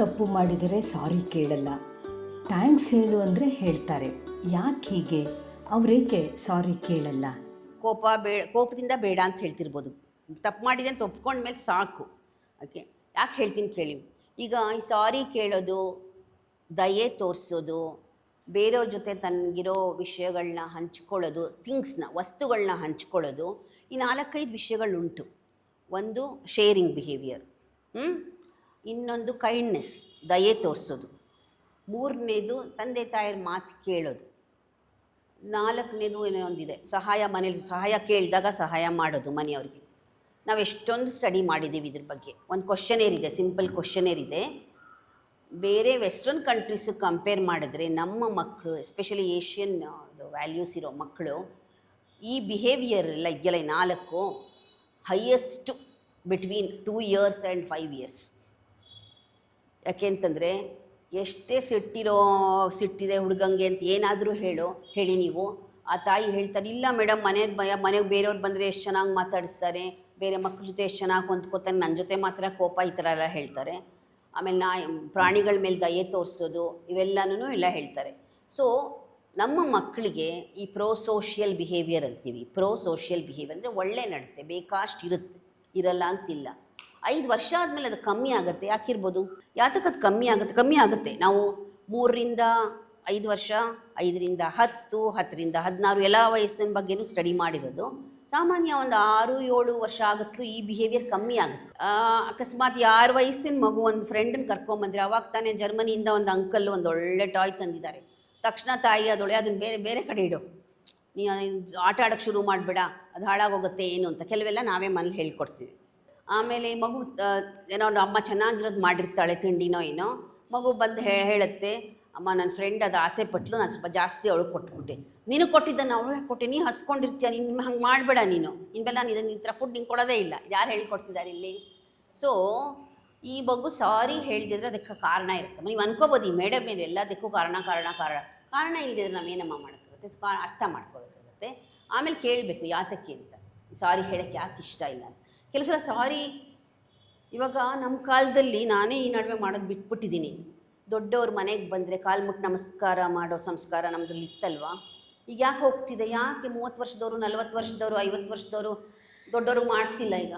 ತಪ್ಪು ಮಾಡಿದರೆ ಸಾರಿ ಕೇಳಲ್ಲ. ಥ್ಯಾಂಕ್ಸ್ ಹೇಳು ಅಂದರೆ ಹೇಳ್ತಾರೆ. ಯಾಕೆ ಹೀಗೆ? ಅವರೇಕೆ ಸಾರಿ ಕೇಳಲ್ಲ? ಕೋಪ ಬೇ, ಕೋಪದಿಂದ ಬೇಡ ಅಂತ ಹೇಳ್ತಿರ್ಬೋದು. ತಪ್ಪು ಮಾಡಿದೆ ಅಂತ ಒಪ್ಕೊಂಡ್ಮೇಲೆ ಸಾಕು. ಓಕೆ? ಯಾಕೆ ಹೇಳ್ತೀನಿ ಕೇಳಿ. ಈಗ ಈ ಸಾರಿ ಕೇಳೋದು, ದಯೆ ತೋರಿಸೋದು, ಬೇರೆಯವ್ರ ಜೊತೆ ತನಗಿರೋ ವಿಷಯಗಳನ್ನ ಹಂಚ್ಕೊಳ್ಳೋದು, ಥಿಂಗ್ಸ್ನ ವಸ್ತುಗಳನ್ನ ಹಂಚ್ಕೊಳ್ಳೋದು, ಈ ನಾಲ್ಕೈದು ವಿಷಯಗಳುಂಟು. ಒಂದು ಶೇರಿಂಗ್ ಬಿಹೇವಿಯರ್ ಇನ್ನೊಂದು ಕೈಂಡ್ನೆಸ್ ದಯೆ ತೋರಿಸೋದು. ಮೂರನೇದು ತಂದೆ ತಾಯಿಯ ಮಾತು ಕೇಳೋದು. ನಾಲ್ಕನೇದು ಏನೋ ಒಂದಿದೆ, ಸಹಾಯ ಮನೇಲಿ ಸಹಾಯ ಕೇಳಿದಾಗ ಸಹಾಯ ಮಾಡೋದು ಮನೆಯವ್ರಿಗೆ. ನಾವು ಎಷ್ಟೊಂದು ಸ್ಟಡಿ ಮಾಡಿದ್ದೀವಿ ಇದ್ರ ಬಗ್ಗೆ. ಒಂದು ಕ್ವಶನೇರ್ ಇದೆ ಸಿಂಪಲ್ ಕ್ವಶನೇರ್ ಇದೆ. ಬೇರೆ ವೆಸ್ಟರ್ನ್ ಕಂಟ್ರೀಸ್ ಕಂಪೇರ್ ಮಾಡಿದ್ರೆ ನಮ್ಮ ಮಕ್ಕಳು ಎಸ್ಪೆಷಲಿ ಏಷ್ಯನ್ ವ್ಯಾಲ್ಯೂಸ್ ಇರೋ ಮಕ್ಕಳು ಈ ಬಿಹೇವಿಯರ್ ಎಲ್ಲ ಇದೆಯಲ್ಲ ನಾಲ್ಕು highest between two years and five years ಯಾಕೆಂತಂದರೆ ಎಷ್ಟೇ ಸಿಟ್ಟಿರೋ ಸಿಟ್ಟಿದೆ ಹುಡುಗಂಗೆ ಅಂತ ಏನಾದರೂ ಹೇಳು, ಹೇಳಿ ನೀವು. ಆ ತಾಯಿ ಹೇಳ್ತಾರೆ ಇಲ್ಲ ಮೇಡಮ್ ಮನೆ ಭಯ ಮನೆಗೆ ಬೇರೆಯವ್ರು ಬಂದರೆ ಎಷ್ಟು ಚೆನ್ನಾಗಿ ಮಾತಾಡಿಸ್ತಾರೆ, ಬೇರೆ ಮಕ್ಕಳ ಜೊತೆ ಎಷ್ಟು ಚೆನ್ನಾಗಿ ಹೊಂದ್ಕೋತಾರೆ ನನ್ನ ಜೊತೆ ಮಾತ್ರ ಕೋಪ ಈ ಥರ ಎಲ್ಲ ಹೇಳ್ತಾರೆ. ಆಮೇಲೆ ನಾ, ಪ್ರಾಣಿಗಳ ಮೇಲೆ ದಯೆ ತೋರಿಸೋದು ಇವೆಲ್ಲನೂ ಎಲ್ಲ ಹೇಳ್ತಾರೆ. ಸೊ ನಮ್ಮ ಮಕ್ಕಳಿಗೆ ಈ ಪ್ರೋ ಸೋಷಿಯಲ್ ಬಿಹೇವಿಯರ್ ಅಂತೀವಿ. ಪ್ರೋ ಸೋಷಿಯಲ್ ಬಿಹೇವಿಯರ್ ಅಂದರೆ ಒಳ್ಳೆ ನಡತೆ, ಬೇಕಾಷ್ಟು ಇರುತ್ತೆ. ಇರಲ್ಲ ಅಂತಿಲ್ಲ. ಐದು ವರ್ಷ ಆದಮೇಲೆ ಅದು ಕಮ್ಮಿ ಆಗುತ್ತೆ. ಯಾಕಿರ್ಬೋದು? ಯಾತಕ್ಕೆ ಅದು ಕಮ್ಮಿ ಆಗುತ್ತೆ? ಕಮ್ಮಿ ಆಗುತ್ತೆ. ನಾವು ಮೂರರಿಂದ ಐದು ವರ್ಷ, ಐದರಿಂದ ಹತ್ತು, ಹತ್ತರಿಂದ ಹದಿನಾರು ಎಲ್ಲ ವಯಸ್ಸಿನ ಬಗ್ಗೆನೂ ಸ್ಟಡಿ ಮಾಡಿರೋದು. ಸಾಮಾನ್ಯ ಒಂದು ಆರು, ಏಳು ವರ್ಷ ಆಗುತ್ತಲೂ ಈ ಬಿಹೇವಿಯರ್ ಕಮ್ಮಿ ಆಗುತ್ತೆ. ಅಕಸ್ಮಾತ್ ಯಾರ ವಯಸ್ಸಿನ ಮಗು ಒಂದು ಫ್ರೆಂಡನ್ನ ಕರ್ಕೊಂಬಂದ್ರೆ ಅವಾಗ ತಾನೇ ಜರ್ಮನಿಯಿಂದ ಒಂದು ಅಂಕಲ್ ಒಂದು ಒಳ್ಳೆ ಟಾಯ್ ತಂದಿದ್ದಾರೆ. ತಕ್ಷಣ ತಾಯಿ ಅದೊಳೆ ಅದನ್ನ ಬೇರೆ ಬೇರೆ ಕಡೆ ಇಡು. ನೀ ಆಟ ಆಡೋಕ್ಕೆ ಶುರು ಮಾಡಬೇಡ. ಅದು ಹಾಳಾಗೋಗುತ್ತೆ ಏನು? ಅಂತ. ಕೆಲವೆಲ್ಲ ನಾವೇ ಮನೇಲಿ ಹೇಳ್ಕೊಡ್ತೀವಿ. ಆಮೇಲೆ ಮಗು ಏನೋ ಅಮ್ಮ ಚೆನ್ನಾಗಿರೋದು ಮಾಡಿರ್ತಾಳೆ, ತಿಂಡಿನೋ ಏನೋ, ಮಗು ಬಂದು ಹೇಳುತ್ತೆ, ಅಮ್ಮ ನನ್ನ ಫ್ರೆಂಡ್ ಅದು ಆಸೆ ಪಟ್ಲು, ನಾನು ಸ್ವಲ್ಪ ಜಾಸ್ತಿ ಅವಳು ಕೊಟ್ಬಿಟ್ಟೆ. ನೀನು ಕೊಟ್ಟಿದ್ದನ್ನು ಅವಳು ಯಾಕೆ ಕೊಟ್ಟೆ? ನೀ ಹಸ್ಕೊಂಡಿರ್ತೀಯ, ನೀನು ಹಂಗೆ ಮಾಡಬೇಡ ನೀನು. ಇನ್ಮೇಲೆ ನಾನು ಇದನ್ನು ಈ ಥರ ಫುಡ್ ನಿಂಗೆ ಕೊಡೋದೇ ಇಲ್ಲ. ಯಾರು ಹೇಳ್ಕೊಡ್ತಿದ್ದಾರೆ ಇಲ್ಲಿ? ಸೊ ಈ ಮಗು ಸಾರಿ ಹೇಳ್ದಿದ್ರೆ ಅದಕ್ಕೆ ಕಾರಣ ಇರುತ್ತೆ. ನೀವು ಅನ್ಕೋಬೋದು, ಈ ಮೇಡಮ್ ಮೇಲೆ ಎಲ್ಲದಕ್ಕೂ ಕಾರಣ ಕಾರಣ ಕಾರಣ. ಕಾರಣ ಇಲ್ದಿದ್ರೆ ನಾವೇನಮ್ಮ ಮಾಡೋಕ್ಕಾಗುತ್ತೆ? ಅರ್ಥ ಮಾಡ್ಕೋಬೇಕಾಗುತ್ತೆ. ಆಮೇಲೆ ಕೇಳಬೇಕು, ಯಾತಕ್ಕೆ ಅಂತ. ಸಾರಿ ಹೇಳೋಕ್ಕೆ ಯಾಕೆ ಇಷ್ಟ ಇಲ್ಲ ಅಂತ. ಕೆಲವು ಸಲ ಸಾರಿ. ಇವಾಗ ನಮ್ಮ ಕಾಲದಲ್ಲಿ ನಾನೇ ಈ ನಡುವೆ ಮಾಡೋದು ಬಿಟ್ಬಿಟ್ಟಿದ್ದೀನಿ ದೊಡ್ಡವ್ರ ಮನೆಗೆ ಬಂದರೆ ಕಾಲು ಮುಟ್ಟು ನಮಸ್ಕಾರ ಮಾಡೋ ಸಂಸ್ಕಾರ ನಮ್ಮದ್ರಲ್ಲಿ ಇತ್ತಲ್ವಾ? ಈಗ ಯಾಕೆ ಹೋಗ್ತಿದೆ? ಯಾಕೆ ಮೂವತ್ತು ವರ್ಷದವರು, ನಲ್ವತ್ತು ವರ್ಷದವರು, ಐವತ್ತು ವರ್ಷದವರು ದೊಡ್ಡವರು ಮಾಡ್ತಿಲ್ಲ ಈಗ?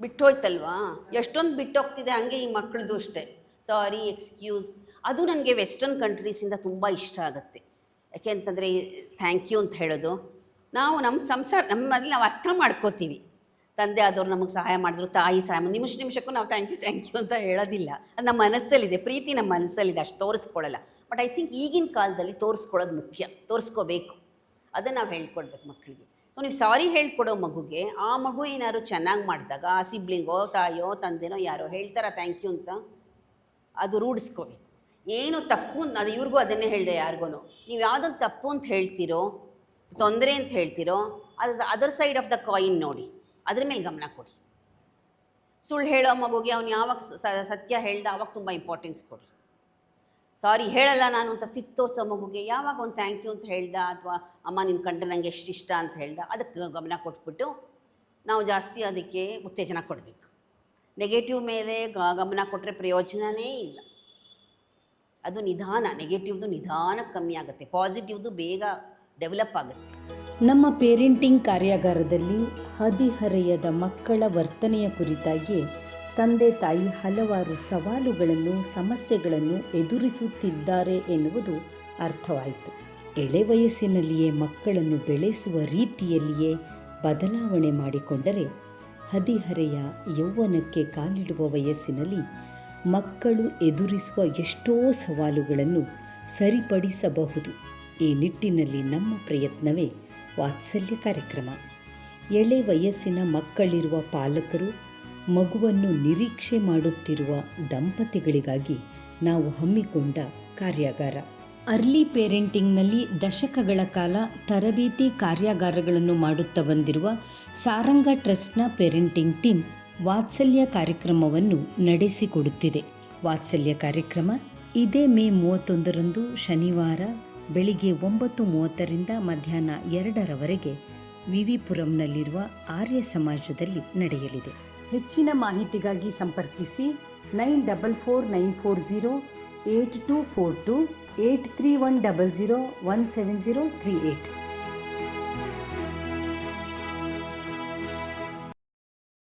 ಬಿಟ್ಟೋಯ್ತಲ್ವಾ? ಎಷ್ಟೊಂದು ಬಿಟ್ಟೋಗ್ತಿದೆ ಹಂಗೆ ಈ ಮಕ್ಕಳದು ಅಷ್ಟೇ. Sorry, excuse. ಅದು ನನಗೆ ವೆಸ್ಟರ್ನ್ ಕಂಟ್ರೀಸಿಂದ ತುಂಬ ಇಷ್ಟ ಆಗುತ್ತೆ. ಯಾಕೆ ಅಂತಂದರೆ, ಥ್ಯಾಂಕ್ ಯು ಅಂತ ಹೇಳೋದು. ನಾವು ನಮ್ಮ ಸಂಸಾರ, ನಮ್ಮಲ್ಲಿ ನಾವು ಅರ್ಥ ಮಾಡ್ಕೋತೀವಿ. ತಂದೆ ಆದವ್ರು ನಮಗೆ ಸಹಾಯ ಮಾಡಿದ್ರು, ತಾಯಿ ಸಹಾಯ ಮಾಡಿ, ನಿಮಿಷ ನಿಮಿಷಕ್ಕೂ ನಾವು ಥ್ಯಾಂಕ್ ಯು ಥ್ಯಾಂಕ್ ಯು ಅಂತ ಹೇಳೋದಿಲ್ಲ. ಅದು ನಮ್ಮ ಮನಸ್ಸಲ್ಲಿದೆ, ಪ್ರೀತಿ ನಮ್ಮ ಮನಸ್ಸಲ್ಲಿದೆ, ಅಷ್ಟು ತೋರಿಸ್ಕೊಳ್ಳಲ್ಲ. ಬಟ್ ಐ ಥಿಂಕ್ ಈಗಿನ ಕಾಲದಲ್ಲಿ ತೋರಿಸ್ಕೊಳ್ಳೋದು ಮುಖ್ಯ, ತೋರಿಸ್ಕೋಬೇಕು. ಅದನ್ನು ನಾವು ಹೇಳ್ಕೊಡ್ಬೇಕು ಮಕ್ಕಳಿಗೆ ಸೊ ನೀವು ಸಾರಿ ಹೇಳ್ಕೊಡೋ ಮಗುಗೆ, ಆ ಮಗು ಏನಾದ್ರು ಚೆನ್ನಾಗಿ ಮಾಡಿದಾಗ, ಆ ಸಿಬ್ಲಿಂಗೋ ತಾಯೋ ತಂದೆನೋ ಯಾರೋ ಹೇಳ್ತಾರ ಥ್ಯಾಂಕ್ ಯು ಅಂತ? ಅದು ರೂಢಿಸ್ಕೋಬೇಕು. ಏನು ತಪ್ಪು ಅದು ಇವ್ರಿಗೂ ಅದನ್ನೇ ಹೇಳಿದೆ ಯಾರಿಗೂ ನೀವು ಯಾವುದೊಂದು ತಪ್ಪು ಅಂತ ಹೇಳ್ತೀರೋ, ತೊಂದರೆ ಅಂತ ಹೇಳ್ತೀರೋ, ಅದು, other side of the coin ನೋಡಿ. ಅದ್ರ ಮೇಲೆ ಗಮನ ಕೊಡಿ. ಸುಳ್ಳು ಹೇಳೋ ಮಗುಗೆ ಅವ್ನು ಯಾವಾಗ ಸತ್ಯ ಹೇಳ್ದ ಆವಾಗ ತುಂಬ ಇಂಪಾರ್ಟೆನ್ಸ್ ಕೊಡಿ. ಸಾರಿ ಹೇಳಲ್ಲ ನಾನು ಅಂತ ಸಿಟ್ಟು ತೋರಿಸೋ ಮಗುಗೆ ಯಾವಾಗ ಒಂದು ಥ್ಯಾಂಕ್ ಯು ಅಂತ ಹೇಳ್ದ ಅಥವಾ, ಅಮ್ಮ ನಿನ್ನ ಕಂಡ್ರೆ ನನಗೆ ಎಷ್ಟು ಇಷ್ಟ ಅಂತ ಹೇಳ್ದ, ಅದಕ್ಕೆ ಗಮನ ಕೊಟ್ಬಿಟ್ಟು ನಾವು ಜಾಸ್ತಿ ಅದಕ್ಕೆ ಉತ್ತೇಜನ ಕೊಡಬೇಕು. ನೆಗೆಟಿವ್ ಮೇಲೆ ಗಮನ ಕೊಟ್ಟರೆ ಪ್ರಯೋಜನವೇ ಇಲ್ಲ. ಅದು ನಿಧಾನ ನೆಗೆಟಿವ್ದು ನಿಧಾನ ಕಮ್ಮಿ ಆಗುತ್ತೆ. ಪಾಸಿಟಿವ್ದು ಬೇಗ ಡೆವಲಪ್ ಆಗುತ್ತೆ. ನಮ್ಮ ಪೇರೆಂಟಿಂಗ್ ಕಾರ್ಯಾಗಾರದಲ್ಲಿ ಹದಿಹರೆಯದ ಮಕ್ಕಳ ವರ್ತನೆಯ ಕುರಿತಾಗಿ ತಂದೆ ತಾಯಿ ಹಲವಾರು ಸವಾಲುಗಳನ್ನು, ಸಮಸ್ಯೆಗಳನ್ನು ಎದುರಿಸುತ್ತಿದ್ದಾರೆ ಎನ್ನುವುದು ಅರ್ಥವಾಯಿತು. ಎಳೆ ವಯಸ್ಸಿನಲ್ಲಿಯೇ ಮಕ್ಕಳನ್ನು ಬೆಳೆಸುವ ರೀತಿಯಲ್ಲಿಯೇ ಬದಲಾವಣೆ ಮಾಡಿಕೊಂಡರೆ ಹದಿಹರೆಯ ಯೌವನಕ್ಕೆ ಕಾಲಿಡುವ ವಯಸ್ಸಿನಲ್ಲಿ ಮಕ್ಕಳು ಎದುರಿಸುವ ಎಷ್ಟೋ ಸವಾಲುಗಳನ್ನು ಸರಿಪಡಿಸಬಹುದು. ಈ ನಿಟ್ಟಿನಲ್ಲಿ ನಮ್ಮ ಪ್ರಯತ್ನವೇ ವಾತ್ಸಲ್ಯ ಕಾರ್ಯಕ್ರಮ. ಎಳೆ ವಯಸ್ಸಿನ ಮಕ್ಕಳಿರುವ ಪಾಲಕರು ಮಗುವನ್ನು ನಿರೀಕ್ಷೆ ಮಾಡುತ್ತಿರುವ ದಂಪತಿಗಳಿಗಾಗಿ ನಾವು ಹಮ್ಮಿಕೊಂಡ ಕಾರ್ಯಾಗಾರ. ಅರ್ಲಿ ಪೇರೆಂಟಿಂಗ್ನಲ್ಲಿ ದಶಕಗಳ ಕಾಲ ತರಬೇತಿ ಕಾರ್ಯಾಗಾರಗಳನ್ನು ಮಾಡುತ್ತಾ ಬಂದಿರುವ ಸಾರಂಗ ಟ್ರಸ್ಟ್ನ ಪೇರೆಂಟಿಂಗ್ ಟೀಮ್ ವಾತ್ಸಲ್ಯ ಕಾರ್ಯಕ್ರಮವನ್ನು ನಡೆಸಿಕೊಡುತ್ತಿದೆ. ವಾತ್ಸಲ್ಯ ಕಾರ್ಯಕ್ರಮ ಇದೇ ಮೇ ಮೂವತ್ತೊಂದರಂದು ಶನಿವಾರ ಬೆಳಿಗ್ಗೆ ಒಂಬತ್ತು ಮೂವತ್ತರಿಂದ ಮಧ್ಯಾಹ್ನ ಎರಡರವರೆಗೆ ವಿವಿಪುರಂನಲ್ಲಿರುವ ಆರ್ಯ ಸಮಾಜದಲ್ಲಿ ನಡೆಯಲಿದೆ. ಹೆಚ್ಚಿನ ಮಾಹಿತಿಗಾಗಿ ಸಂಪರ್ಕಿಸಿ nine double four nine four zero eight two four two eight three one double zero one seven zero three eight